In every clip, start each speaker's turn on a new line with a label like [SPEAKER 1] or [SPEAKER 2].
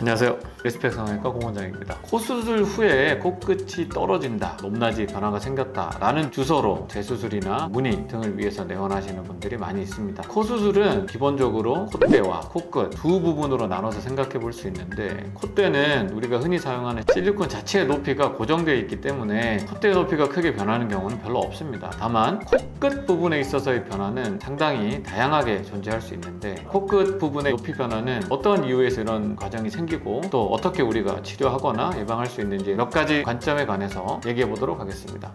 [SPEAKER 1] 안녕하세요. 레스펙 성형외과 공원장입니다. 코 수술 후에 코끝이 떨어진다, 높낮이 변화가 생겼다 라는 주소로 재수술이나 문의 등을 위해서 내원하시는 분들이 많이 있습니다. 코 수술은 기본적으로 콧대와 코끝 두 부분으로 나눠서 생각해 볼 수 있는데 콧대는 우리가 흔히 사용하는 실리콘 자체의 높이가 고정되어 있기 때문에 콧대 높이가 크게 변하는 경우는 별로 없습니다. 다만 코끝 부분에 있어서의 변화는 상당히 다양하게 존재할 수 있는데 코끝 부분의 높이 변화는 어떤 이유에서 이런 과정이 생기 고 또 어떻게 우리가 치료하거나 예방할 수 있는지 몇 가지 관점에 관해서 얘기해 보도록 하겠습니다.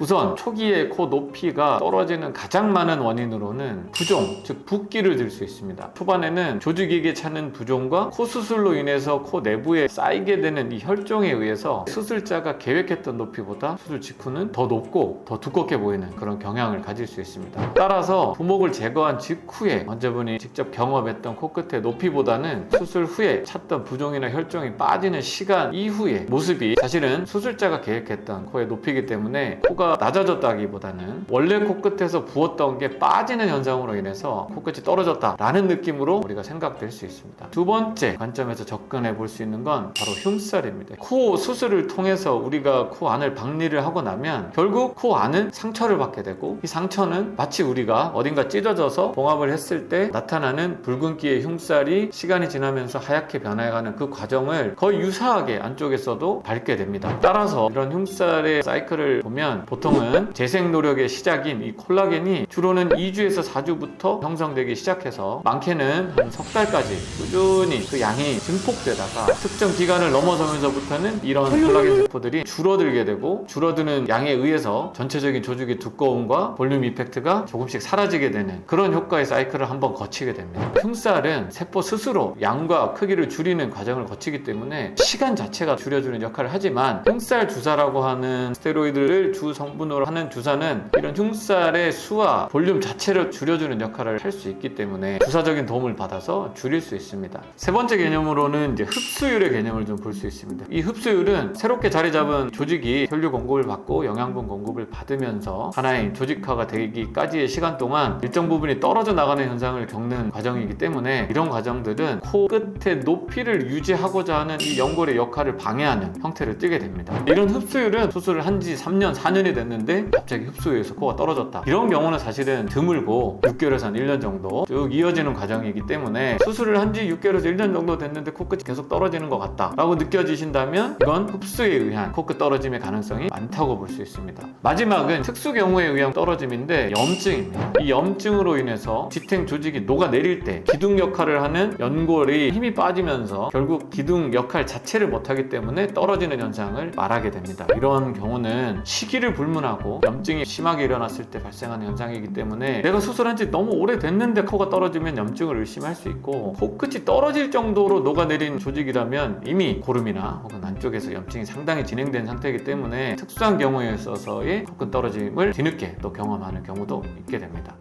[SPEAKER 1] 우선 초기에 코 높이가 떨어지는 가장 많은 원인으로는 부종, 즉 붓기를 들 수 있습니다. 초반에는 조직에게 차는 부종과 코 수술로 인해서 코 내부에 쌓이게 되는 이 혈종에 의해서 수술자가 계획했던 높이보다 수술 직후는 더 높고 더 두껍게 보이는 그런 경향을 가질 수 있습니다. 따라서 부목을 제거한 직후에 환자분이 직접 경험했던 코끝의 높이보다는 수술 후에 찼던 부종이나 혈종이 빠지는 시간 이후의 모습이 사실은 수술자가 계획했던 코의 높이이기 때문에 코가 낮아졌다기보다는 원래 코끝에서 부었던 게 빠지는 현상으로 인해서 코끝이 떨어졌다라는 느낌으로 우리가 생각될 수 있습니다. 두 번째 관점에서 접근해 볼 수 있는 건 바로 흉살입니다. 코 수술을 통해서 우리가 코 안을 박리를 하고 나면 결국 코 안은 상처를 받게 되고 이 상처는 마치 우리가 어딘가 찢어져서 봉합을 했을 때 나타나는 붉은기의 흉살이 시간이 지나면서 하얗게 변해가는 그 과정을 거의 유사하게 안쪽에서도 밟게 됩니다. 따라서 이런 흉살의 사이클을 보면 보통 은 재생 노력의 시작인 이 콜라겐이 주로는 2주에서 4주부터 형성되기 시작해서 많게는 한 석 달까지 꾸준히 그 양이 증폭되다가 특정 기간을 넘어서면서부터는 이런 콜라겐 세포들이 줄어들게 되고 줄어드는 양에 의해서 전체적인 조직의 두꺼움과 볼륨 이펙트가 조금씩 사라지게 되는 그런 효과의 사이클을 한번 거치게 됩니다. 흉살은 세포 스스로 양과 크기를 줄이는 과정을 거치기 때문에 시간 자체가 줄여주는 역할을 하지만 흉살 주사라고 하는 스테로이드를 주성 분으로 하는 주사는 이런 흉살의 수와 볼륨 자체를 줄여주는 역할을 할 수 있기 때문에 주사적인 도움을 받아서 줄일 수 있습니다. 세 번째 개념으로는 이제 흡수율의 개념을 좀 볼 수 있습니다. 이 흡수율은 새롭게 자리 잡은 조직이 혈류 공급을 받고 영양분 공급을 받으면서 하나의 조직화가 되기까지의 시간 동안 일정 부분이 떨어져 나가는 현상을 겪는 과정이기 때문에 이런 과정들은 코 끝의 높이를 유지하고자 하는 이 연골의 역할을 방해하는 형태를 띠게 됩니다. 이런 흡수율은 수술을 한 지 3년, 4년이 됐는데 갑자기 흡수율에서 코가 떨어졌다. 이런 경우는 사실은 드물고 6개월에서 한 1년 정도 쭉 이어지는 과정이기 때문에 수술을 한 지 6개월에서 1년 정도 됐는데 코끝이 계속 떨어지는 것 같다. 라고 느껴지신다면 이건 흡수에 의한 코끝 떨어짐의 가능성이 많다고 볼 수 있습니다. 마지막은 특수 경우에 의한 떨어짐인데 염증입니다. 이 염증으로 인해서 지탱 조직이 녹아내릴 때 기둥 역할을 하는 연골이 힘이 빠지면서 결국 기둥 역할 자체를 못하기 때문에 떨어지는 현상을 말하게 됩니다. 이런 경우는 시기를 불문하고 염증이 심하게 일어났을 때 발생하는 현상이기 때문에 내가 수술한 지 너무 오래됐는데 코가 떨어지면 염증을 의심할 수 있고 코끝이 떨어질 정도로 녹아내린 조직이라면 이미 고름이나 혹은 안쪽에서 염증이 상당히 진행된 상태이기 때문에 특수한 경우에 있어서의 코끝 떨어짐을 뒤늦게 또 경험하는 경우도 있게 됩니다.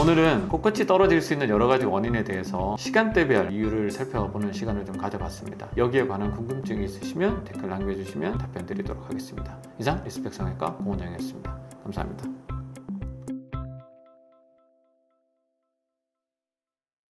[SPEAKER 1] 오늘은 코끝이 떨어질 수 있는 여러 가지 원인에 대해서 시간대별 이유를 살펴보는 시간을 좀 가져봤습니다. 여기에 관한 궁금증이 있으시면 댓글 남겨주시면 답변 드리도록 하겠습니다. 이상 리스펙 성형외과 공원장이었습니다. 감사합니다.